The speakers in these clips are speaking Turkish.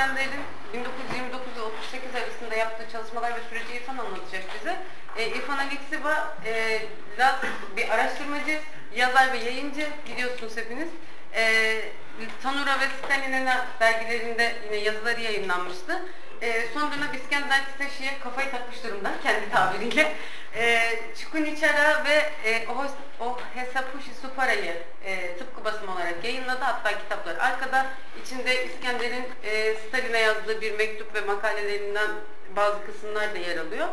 İskender'in 1929 ile 38 arasında yaptığı çalışmalar ve süreci İrfan anlatacak bize. E, İrfan Alexiva e, bir araştırmacı, yazar ve yayıncı biliyorsunuz hepiniz. E, Tanura ve Stalin'in dergilerinde yine yazıları yayınlanmıştı. E, son dönem İskender Titeşi'ye kafayı takmış durumda kendi tabiriyle. E, Çukuniçara ve e, o, o Hesapushi Supara'yı e, tıpkı basım olarak yayınladı. Hatta kitaplar arkada. İçinde İskender'in e, Stalin'e yazdığı bir mektup ve makalelerinden bazı kısımlar da yer alıyor.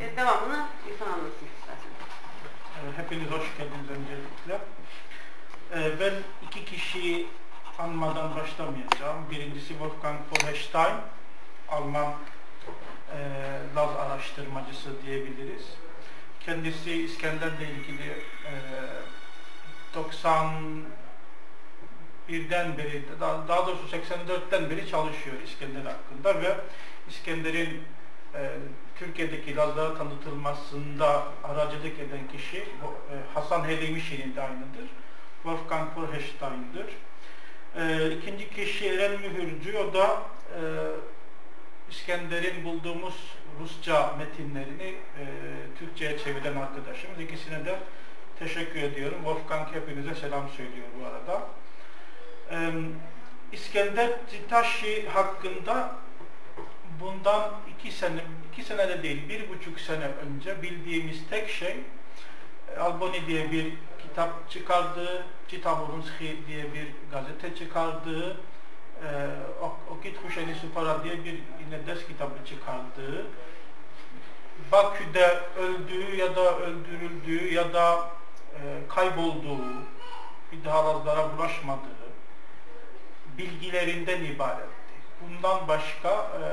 E, devamını İrfan anlatsın istersen. Ee, Hepiniz hoş geldiniz öncelikle. Ee, Ben iki kişiyi anmadan başlamayacağım. Birincisi Wolfgang Feuerstein, Alman e, Laz araştırmacısı diyebiliriz. Kendisi İskender'le ilgili e, 91'den beri, daha, daha doğrusu 84'ten beri çalışıyor İskender hakkında ve İskender'in e, Türkiye'deki Lazlara tanıtılmasında aracılık eden kişi e, Hasan Helemişi'nin de aynıdır. Wolfgang Feuerstein'dir. E, ikinci kişi Eren Mühürcü, o da e, İskender'in bulduğumuz Rusça metinlerini e, Türkçe'ye çeviren arkadaşımız. İkisine de teşekkür ediyorum. Wolfgang hepinize selam söylüyor bu arada. E, İskender Citaşi hakkında bundan iki sene, iki sene de değil, bir buçuk sene önce bildiğimiz tek şey e, Alboni diye bir kitap çıkardığı, Citavorunski diye bir gazete çıkardığı, e, Supara diye bir yine ders kitabı çıkardığı, Bakü'de öldüğü ya da öldürüldüğü ya da e, kaybolduğu, bir daha Lazlara bulaşmadığı bilgilerinden ibaret bundan başka e,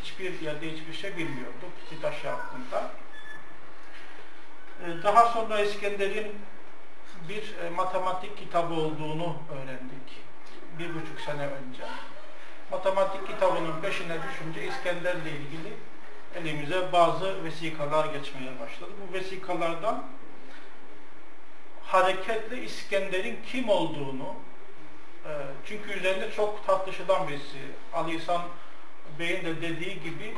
hiçbir yerde hiçbir şey bilmiyorduk Sitaşi hakkında. E, daha sonra İskender'in bir e, matematik kitabı olduğunu öğrendik. Bir buçuk sene önce. Matematik kitabının peşine düşünce İskender'le ilgili elimize bazı vesikalar geçmeye başladı. Bu vesikalardan hareketle İskender'in kim olduğunu ee, çünkü üzerinde çok tartışılan birisi. Ali İhsan Bey'in de dediği gibi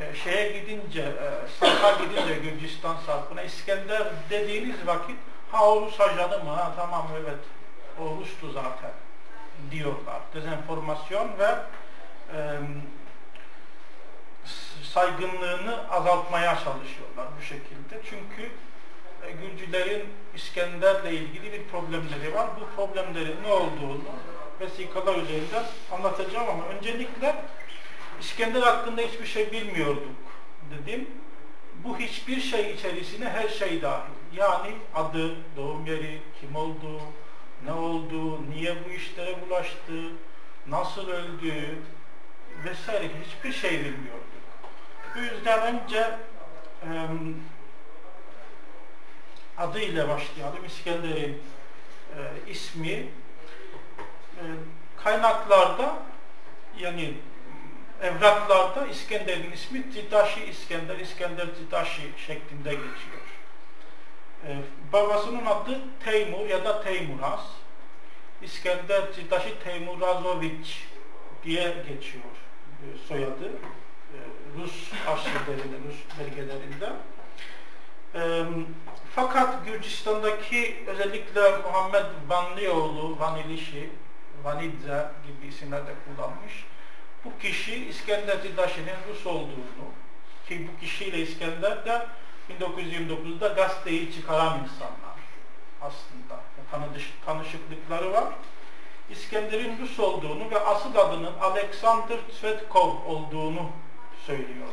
e, şeye gidince, e, Sarp'a gidince Gürcistan Sarp'ına İskender dediğiniz vakit ha o Rus ajanı mı? Ha tamam evet o Rus'tu zaten diyorlar. Dezenformasyon ve e, saygınlığını azaltmaya çalışıyorlar bu şekilde. Çünkü e, Gürcülerin İskender'le ilgili bir problemleri var. Bu problemlerin ne olduğunu vesikalar üzerinden anlatacağım ama öncelikle İskender hakkında hiçbir şey bilmiyorduk dedim. Bu hiçbir şey içerisine her şey dahil. Yani adı, doğum yeri, kim olduğu, ne olduğu, niye bu işlere bulaştı, nasıl öldü vesaire hiçbir şey bilmiyorduk. Bu yüzden önce adıyla başlayalım. İskender'in e, ismi e, kaynaklarda yani evraklarda İskender'in ismi Titaşi İskender, İskender Titaşi şeklinde geçiyor. E, babasının adı Teymur ya da Teymuraz. İskender Titaşi Teymurazoviç diye geçiyor e, soyadı. E, Rus arşivlerinde, Rus belgelerinde. E, fakat Gürcistan'daki özellikle Muhammed Vanlioğlu, Vanilişi, Vanidze gibi isimler de kullanmış. Bu kişi İskender Tidaşi'nin Rus olduğunu ki bu kişiyle İskender de 1929'da gazeteyi çıkaran insanlar aslında. Tanış, tanışıklıkları var. İskender'in Rus olduğunu ve asıl adının Alexander Tsvetkov olduğunu söylüyor.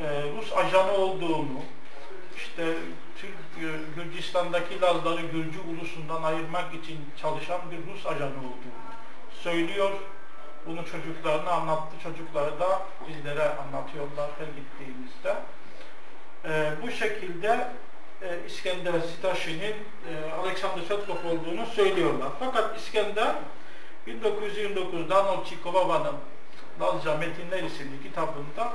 Ee, Rus ajanı olduğunu, işte Türk Gürcistan'daki Lazları Gürcü ulusundan ayırmak için çalışan bir Rus ajanı olduğunu söylüyor. Bunu çocuklarına anlattı. Çocukları da bizlere anlatıyorlar her gittiğimizde. Ee, bu şekilde e, İskender Sitaşi'nin e, Alexander Fetkov olduğunu söylüyorlar. Fakat İskender 1929 Donald Çikolova'nın Lazca Metinler isimli kitabında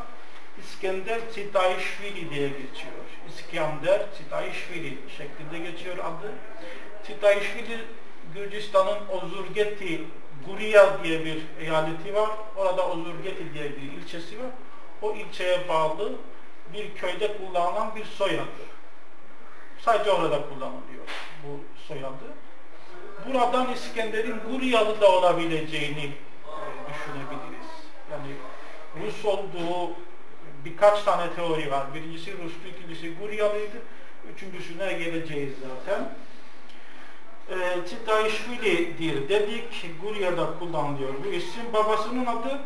İskender Çitayişvili diye geçiyor. İskender Çitayişvili şeklinde geçiyor adı. Çitayişvili Gürcistan'ın Ozurgeti Guriya diye bir eyaleti var. Orada Ozurgeti diye bir ilçesi var. O ilçeye bağlı bir köyde kullanılan bir soyadı. Sadece orada kullanılıyor bu soyadı. Buradan İskender'in Guryalı da olabileceğini e, düşünebiliriz. Yani Rus olduğu birkaç tane teori var. Birincisi Rus'tu, ikincisi Guryalıydı. Üçüncüsüne geleceğiz zaten. E, Titaishvili'dir dedik. Gurya'da kullanılıyor bu isim. Babasının adı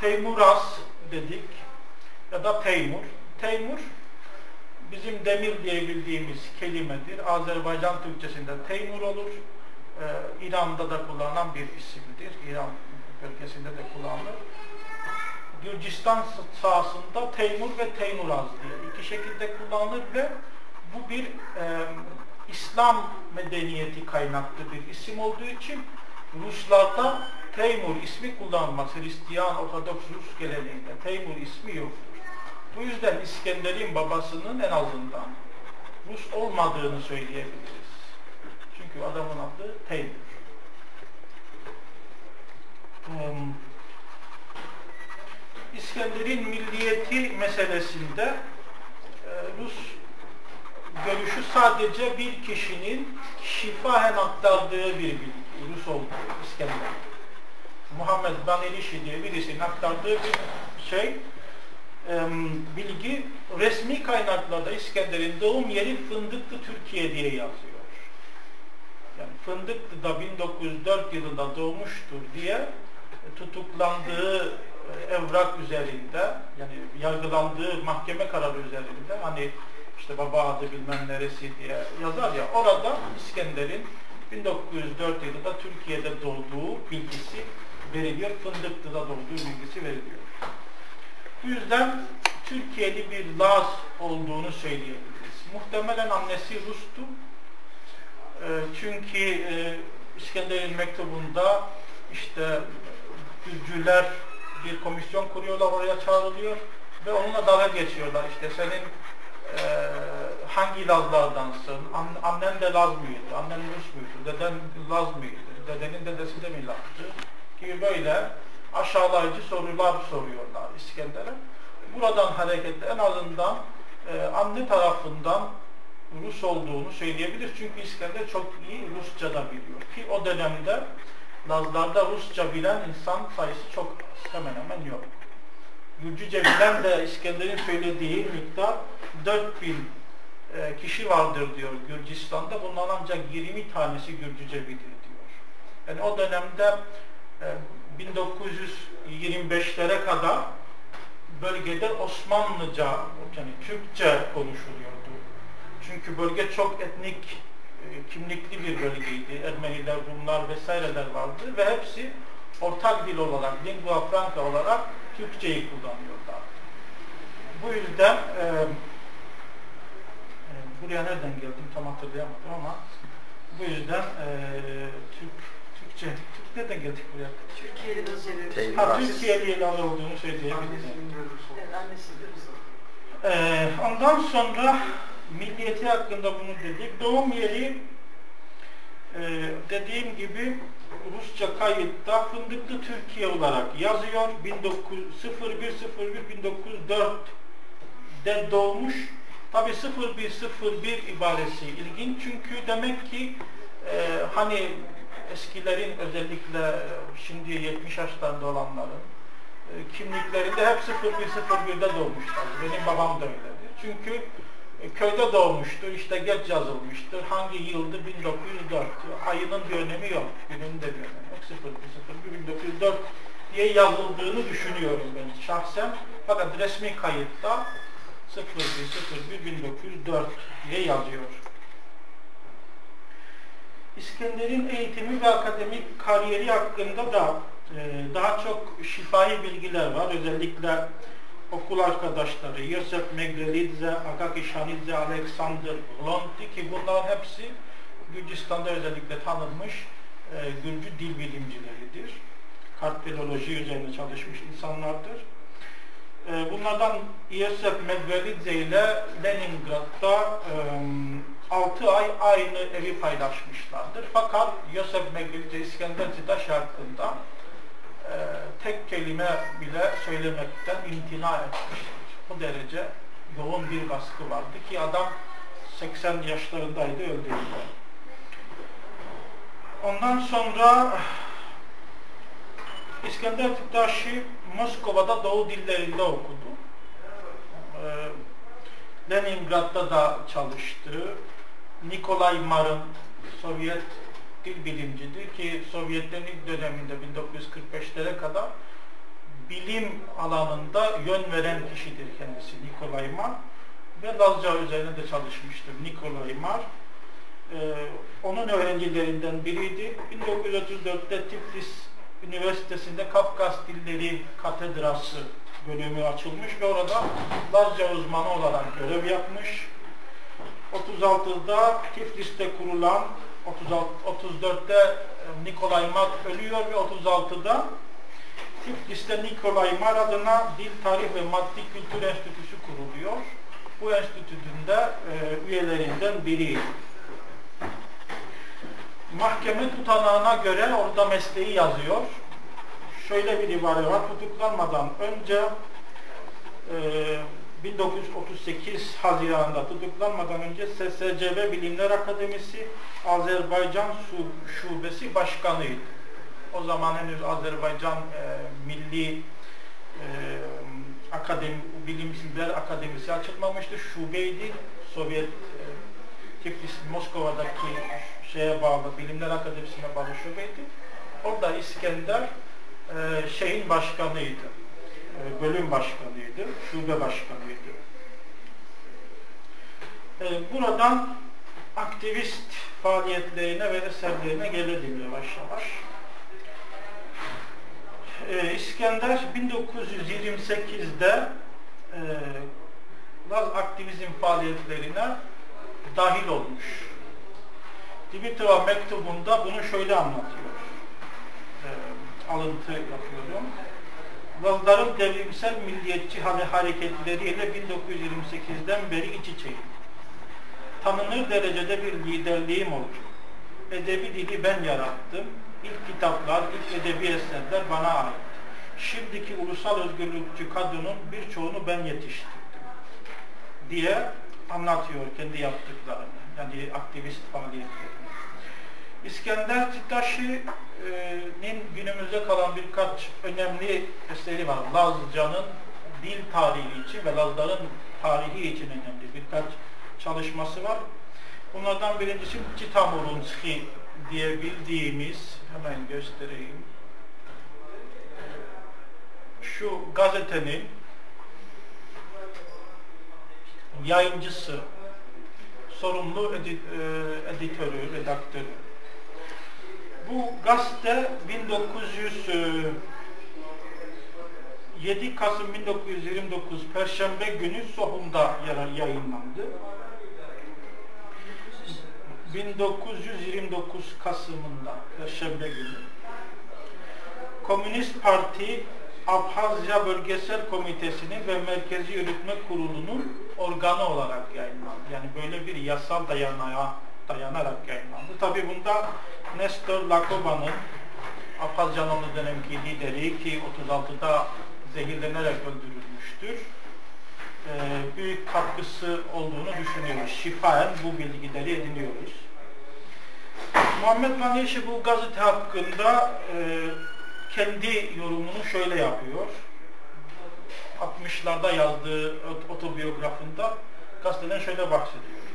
Teymuras dedik. Ya da Teymur. Teymur bizim demir diye bildiğimiz kelimedir. Azerbaycan Türkçesinde Teymur olur. Ee, İran'da da kullanılan bir isimdir. İran bölgesinde de kullanılır. Gürcistan sahasında Teymur ve Teymuraz diye iki şekilde kullanılır ve bu bir e, İslam medeniyeti kaynaklı bir isim olduğu için Ruslarda Teymur ismi kullanılmaz. Hristiyan Ortodoks Rus geleneğinde Teymur ismi yoktur. Bu yüzden İskender'in babasının en azından Rus olmadığını söyleyebiliriz. Çünkü adamın adı Teymur. Um, İskender'in milliyeti meselesinde e, Rus görüşü sadece bir kişinin şifahen aktardığı bir bilgi. Rus olduğu İskender. Muhammed Banelişi diye birisinin aktardığı bir şey bilgi resmi kaynaklarda İskender'in doğum yeri Fındıklı Türkiye diye yazıyor. Yani Fındıklı'da 1904 yılında doğmuştur diye tutuklandığı e, evrak üzerinde yani yargılandığı mahkeme kararı üzerinde hani işte baba adı bilmem neresi diye yazar ya orada İskender'in 1904 yılında Türkiye'de doğduğu bilgisi veriliyor. Fındıklı'da doğduğu bilgisi veriliyor. Bu yüzden Türkiye'li bir Laz olduğunu söyleyebiliriz. Muhtemelen annesi Rus'tu. E, çünkü e, İskender'in mektubunda işte Gürcüler bir komisyon kuruyorlar, oraya çağrılıyor ve onunla dalga geçiyorlar. İşte senin e, hangi Lazlardansın? An, annen de Laz mıydı? Annen Rus muydu? Deden Laz mıydı? Dedenin dedesi de mi Laz'dı? Gibi böyle aşağılayıcı sorular soruyorlar İskender'e. Buradan hareketle en azından e, anne tarafından Rus olduğunu söyleyebilir. Çünkü İskender çok iyi Rusça da biliyor. Ki o dönemde Lazlarda Rusça bilen insan sayısı çok hemen hemen yok. Gürcüce bilen de İskender'in söylediği miktar 4000 e, kişi vardır diyor Gürcistan'da. Bundan ancak 20 tanesi Gürcüce bilir diyor. Yani o dönemde e, 1925'lere kadar bölgede Osmanlıca, yani Türkçe konuşuluyordu. Çünkü bölge çok etnik, e, kimlikli bir bölgeydi. Ermeniler, Rumlar vesaireler vardı ve hepsi ortak dil olarak, lingua franca olarak Türkçeyi kullanıyorlar. Bu yüzden e, e, buraya nereden geldim tam hatırlayamadım ama bu yüzden e, Türk, Türkçe, Türk nereden geldik buraya? Türkiye'li nasıl Ha, Türkiye'li ilalı olduğunu söyleyebiliriz. Ee, ondan sonra milliyeti hakkında bunu dedik. Doğum yeri e, dediğim gibi Rusça kayıtta Fındıklı Türkiye olarak yazıyor. 0101-1904'de doğmuş. Tabi 0101 ibaresi ilginç çünkü demek ki e, hani eskilerin özellikle şimdi 70 yaşlarında olanların e, kimliklerinde hep 0101'de doğmuşlar. Benim babam da öyledir. Çünkü e, köyde doğmuştur, işte geç yazılmıştır. Hangi yıldı? 1904. Ayının bir önemi yok. Günün de bir önemi yok. 0101 1904 diye yazıldığını düşünüyorum ben şahsen. Fakat resmi kayıtta 0101 1904 diye yazıyor. İskender'in eğitimi ve akademik kariyeri hakkında da e, daha çok şifahi bilgiler var. Özellikle okul arkadaşları Yosef Megrelidze, Akaki Şanidze, Alexander Blonti ki bunların hepsi Gürcistan'da özellikle tanınmış e, Gürcü dil bilimcileridir. Kartveloloji üzerine çalışmış insanlardır. E, bunlardan Yosef Medvedidze ile Leningrad'da e, 6 ay aynı evi paylaşmışlardır. Fakat Yosef Megilce İskender Cidaş hakkında e, tek kelime bile söylemekten imtina etmiştir. Bu derece yoğun bir baskı vardı ki adam 80 yaşlarındaydı öldüğünde. Ondan sonra İskender Tüptaşi Moskova'da Doğu dillerinde okudu. Ee, Leningrad'da da çalıştı. Nikolay Mar'ın Sovyet dil bilimcidir ki Sovyetlerin ilk döneminde 1945'lere kadar bilim alanında yön veren kişidir kendisi Nikolay Mar ve Lazca üzerine de çalışmıştır Nikolay Mar. Ee, onun öğrencilerinden biriydi. 1934'te Tiflis Üniversitesi'nde Kafkas Dilleri Katedrası bölümü açılmış ve orada Lazca uzmanı olarak görev yapmış. 36'da Tiflis'te kurulan 34'te Nikolay Mar ölüyor ve 36'da Tiflis'te Nikolay Mar adına Dil, Tarih ve Maddi Kültür Enstitüsü kuruluyor. Bu enstitünün de e, üyelerinden biriydi. Mahkeme tutanağına göre orada mesleği yazıyor. Şöyle bir ibare var, tutuklanmadan önce e, 1938 Haziran'da tutuklanmadan önce SSCB Bilimler Akademisi Azerbaycan Şubesi Başkanıydı. O zaman henüz Azerbaycan e, Milli e, Akademi, Bilimler Akademisi açılmamıştı. Şubeydi. Sovyet e, Tiflis, Moskova'daki şeye bağlı, Bilimler Akademisi'ne bağlı şubeydi. Orada İskender e, şeyin başkanıydı. E, bölüm başkanıydı. Şube başkanıydı. E, buradan aktivist faaliyetlerine ve eserlerine gelelim yavaş yavaş. Ee, İskender 1928'de e, Laz aktivizm faaliyetlerine dahil olmuş. Dimitrova mektubunda bunu şöyle anlatıyor. E, alıntı yapıyorum. Lazların devrimsel milliyetçi hareketleriyle 1928'den beri iç içeyim. Tanınır derecede bir liderliğim olur. Edebi dili ben yarattım. İlk kitaplar, ilk edebi eserler bana ait. Şimdiki ulusal özgürlükçü kadının birçoğunu ben yetiştirdim diye anlatıyor kendi yaptıklarını. Yani aktivist faaliyetlerini. İskender Titaşi'nin günümüzde kalan birkaç önemli eseri var. Lazca'nın dil tarihi için ve Lazların tarihi için önemli birkaç çalışması var. Bunlardan birincisi Citamurunski diye bildiğimiz, hemen göstereyim. Şu gazetenin yayıncısı, sorumlu edit, e, editörü, redaktörü. Bu gazete 1907 Kasım 1929 Perşembe günü Sohum'da yayınlandı. 1929 Kasım'ında Perşembe günü Komünist Parti Abhazya Bölgesel Komitesi'nin ve Merkezi Yürütme Kurulu'nun organı olarak yayınlandı. Yani böyle bir yasal dayanaya dayanarak yayınlandı. Tabi bunda Nestor Lakoba'nın Abhazyanlı dönemki lideri ki 36'da zehirlenerek öldürülmüştür. Ee, büyük katkısı olduğunu düşünüyoruz. Şifaen bu bilgileri ediniyoruz. Muhammed Manişi bu gazete hakkında e, kendi yorumunu şöyle yapıyor. 60'larda yazdığı otobiyografında gazeteden şöyle bahsediyor.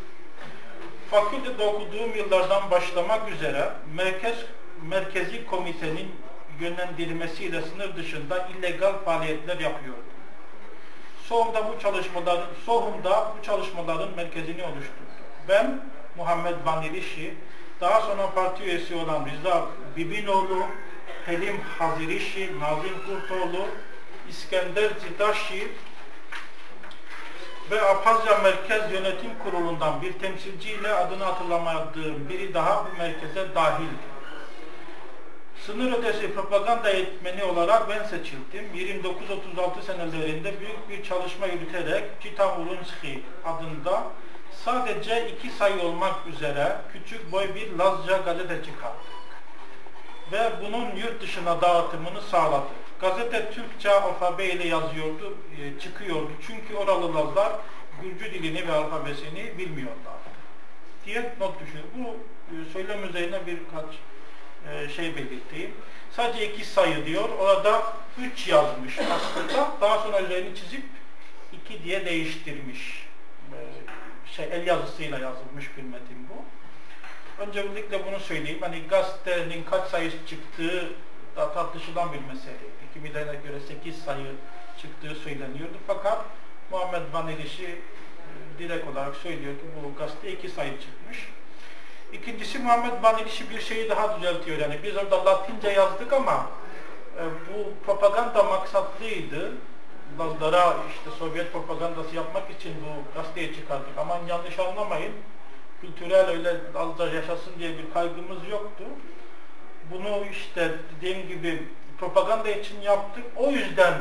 Fakültede okuduğum yıllardan başlamak üzere merkez merkezi komitenin yönlendirmesiyle sınır dışında illegal faaliyetler yapıyordu. Sohum'da bu çalışmaların Sohum'da bu çalışmaların merkezini oluşturdu. Ben Muhammed Banilişi, daha sonra parti üyesi olan Rıza Bibinoğlu, Helim Hazirişi, Nazım Kurtoğlu, İskender Citaşi ve Apazya Merkez Yönetim Kurulu'ndan bir temsilciyle adını hatırlamadığım biri daha bu merkeze dahildi. Sınır ötesi propaganda eğitmeni olarak ben seçildim. 29-36 senelerinde büyük bir çalışma yürüterek Citamurunski adında sadece iki sayı olmak üzere küçük boy bir Lazca gazete çıkardı. Ve bunun yurt dışına dağıtımını sağladı. Gazete Türkçe alfabeyle yazıyordu, e, çıkıyordu. Çünkü oralı Lazlar Gürcü dilini ve alfabesini bilmiyorlar diye not düşüyor. Bu e, söylem üzerine birkaç e, şey belirteyim. Sadece iki sayı diyor. Orada üç yazmış aslında. Daha sonra üzerini çizip iki diye değiştirmiş. E, şey el yazısıyla yazılmış bir metin bu. Öncelikle bunu söyleyeyim. Hani gazetenin kaç sayı çıktığı tartışılan bir mesele. Kimilerine göre 8 sayı çıktığı söyleniyordu. Fakat Muhammed Vanilişi e, direkt olarak söylüyor ki bu gazete iki sayı çıkmış. İkincisi Muhammed Vanilişi bir şeyi daha düzeltiyor. Yani biz orada Latince yazdık ama e, bu propaganda maksatlıydı. Lazlara işte Sovyet propagandası yapmak için bu gazeteyi çıkardık. Aman yanlış anlamayın. Kültürel öyle Lazlar yaşasın diye bir kaygımız yoktu. Bunu işte dediğim gibi propaganda için yaptık. O yüzden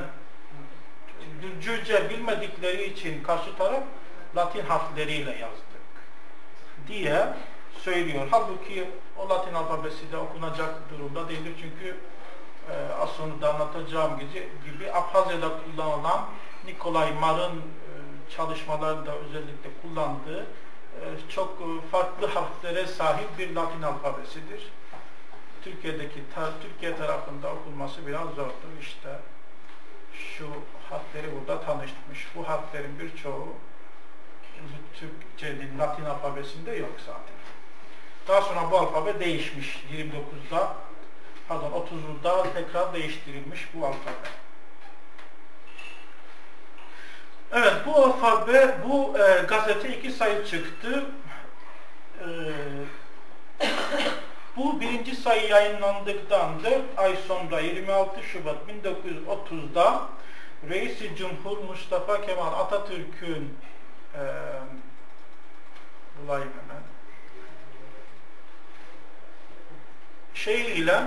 Gürcüce bilmedikleri için karşı taraf Latin harfleriyle yazdık diye söylüyor. Halbuki o Latin alfabesi de okunacak durumda değildir. Çünkü e, az sonra da anlatacağım gibi, gibi Abhazya'da kullanılan Nikolay Mar'ın e, çalışmalarında özellikle kullandığı e, çok farklı harflere sahip bir Latin alfabesidir. Türkiye'deki tar Türkiye tarafında okunması biraz zordur. İşte şu harfleri burada tanıştırmış. Bu harflerin birçoğu Türkçenin Latin alfabesinde yok zaten. Daha sonra bu alfabe değişmiş. 29'da pardon 30'da tekrar değiştirilmiş bu alfabe. Evet bu alfabe, bu e, gazete iki sayı çıktı. E, bu birinci sayı yayınlandıktan 4 ay sonra 26 Şubat 1930'da Reisi Cumhur Mustafa Kemal Atatürk'ün e, bulayım hemen şeyiyle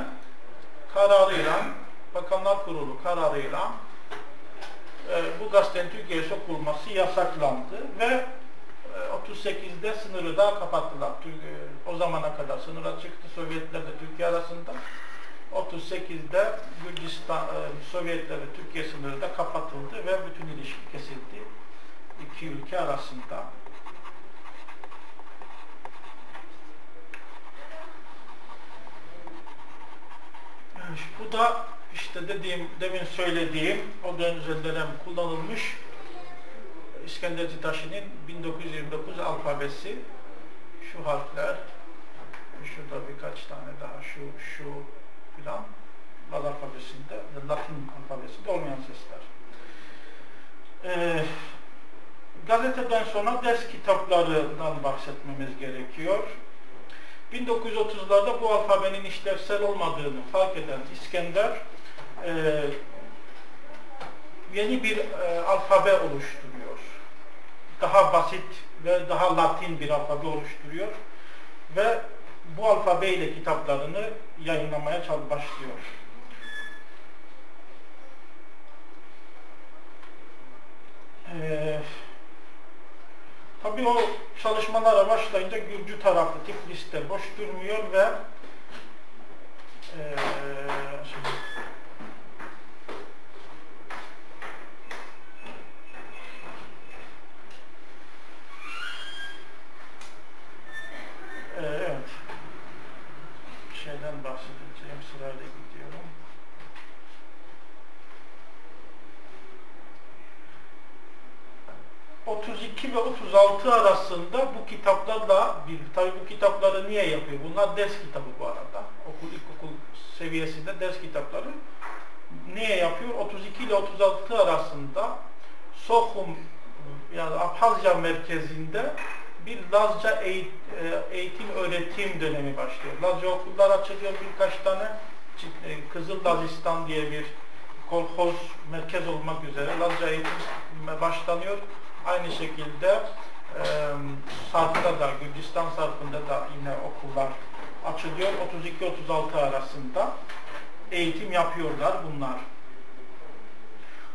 kararıyla Bakanlar Kurulu kararıyla e, bu gazetenin Türkiye'ye sokulması yasaklandı ve 38'de sınırı da kapattılar. O zamana kadar sınıra çıktı Sovyetlerle Türkiye arasında. 38'de Gürcistan, Sovyetler ve Türkiye sınırı da kapatıldı ve bütün ilişki kesildi iki ülke arasında. Bu da işte dediğim, demin söylediğim o dönem kullanılmış İskender Citaşi'nin 1929 alfabesi şu harfler şurada birkaç tane daha şu şu filan Laz alfabesinde Latin alfabesinde olmayan sesler. Ee, gazeteden sonra ders kitaplarından bahsetmemiz gerekiyor. 1930'larda bu alfabenin işlevsel olmadığını fark eden İskender e, yeni bir e, alfabe oluşturuyor. Daha basit ve daha latin bir alfabe oluşturuyor. Ve bu alfabeyle kitaplarını yayınlamaya başlıyor. Ee, tabii o çalışmalara başlayınca Gürcü tarafı Tiflis'te boş durmuyor ve e, ...32 ve 36 arasında bu kitaplarla... bir Tabi bu kitapları niye yapıyor? Bunlar ders kitabı bu arada. Okul, ilkokul seviyesinde ders kitapları. Niye yapıyor? 32 ile 36 arasında... Sohum yani Abhazya merkezinde bir Lazca e, eğitim öğretim dönemi başlıyor. Lazca okullar açılıyor birkaç tane. E, Kızıl Lazistan diye bir kolhoz merkez olmak üzere Lazca eğitim başlanıyor. Aynı şekilde e, Sarp'ta da, Gürcistan Sarp'ında da yine okullar açılıyor. 32-36 arasında eğitim yapıyorlar bunlar.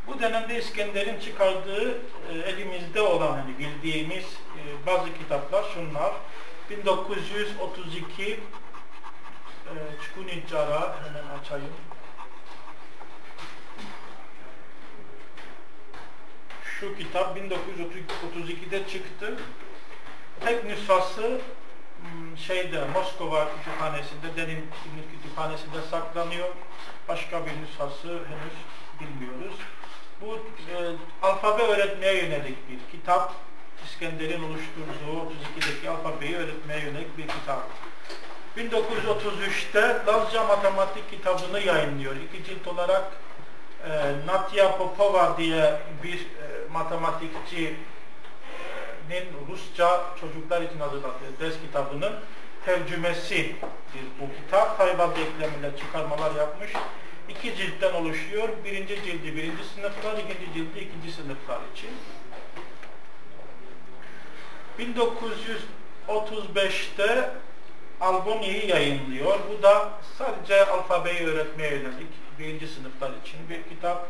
Bu dönemde İskender'in çıkardığı e, elimizde olan hani bildiğimiz e, bazı kitaplar şunlar. 1932 e, Çukunicara hemen açayım. Şu kitap 1932'de çıktı. Tek nüshası hmm, şeyde Moskova kütüphanesinde, Derin kütüphanesinde saklanıyor. Başka bir nüshası henüz bilmiyoruz. Bu e, alfabe öğretmeye yönelik bir kitap. İskender'in oluşturduğu 32'deki alfabeyi öğretmeye yönelik bir kitap. 1933'te Lazca matematik kitabını yayınlıyor. İki cilt olarak e, Natya Popova diye bir e, matematikçinin Rusça çocuklar için hazırladığı ders kitabının tercümesi bu kitap. Tayvan'da eklemeler, çıkarmalar yapmış. İki ciltten oluşuyor. Birinci cildi birinci sınıflar, ikinci cildi ikinci sınıflar için. 1935'te Alboni'yi yayınlıyor. Bu da sadece alfabeyi öğretmeye yönelik birinci sınıflar için bir kitap.